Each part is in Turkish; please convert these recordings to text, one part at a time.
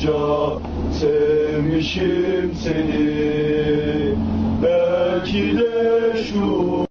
umarsızca Sevmişim seni. Belki de şu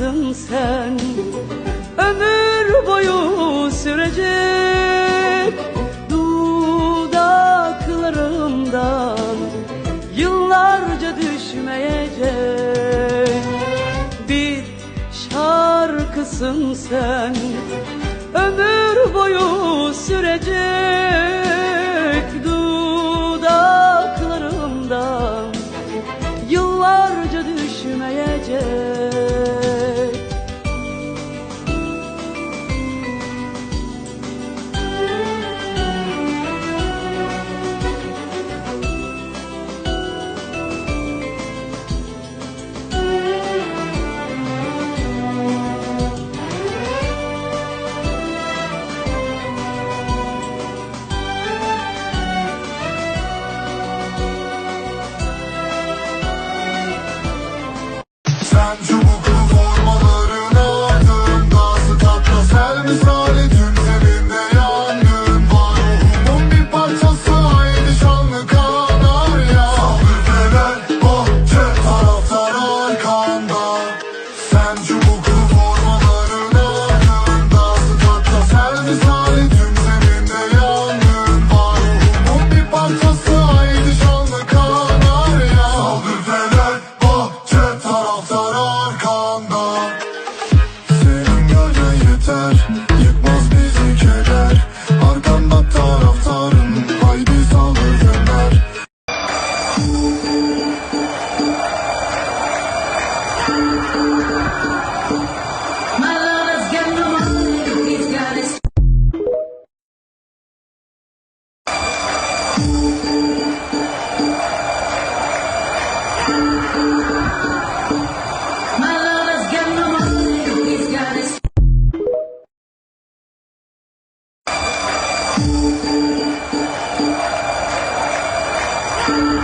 yaşarsın sen? Ömür boyu sürecek Dudaklarımdan Yıllarca düşmeyecek. Bir şarkısın sen. Ömür boyu sürecek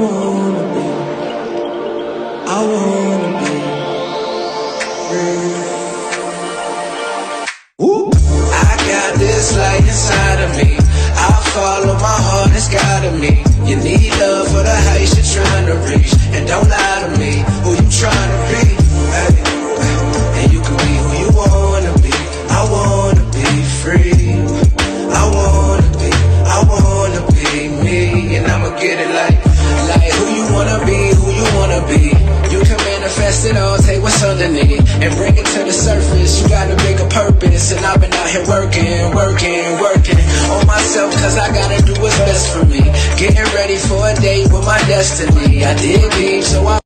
Oh. Destiny. I did deep, so I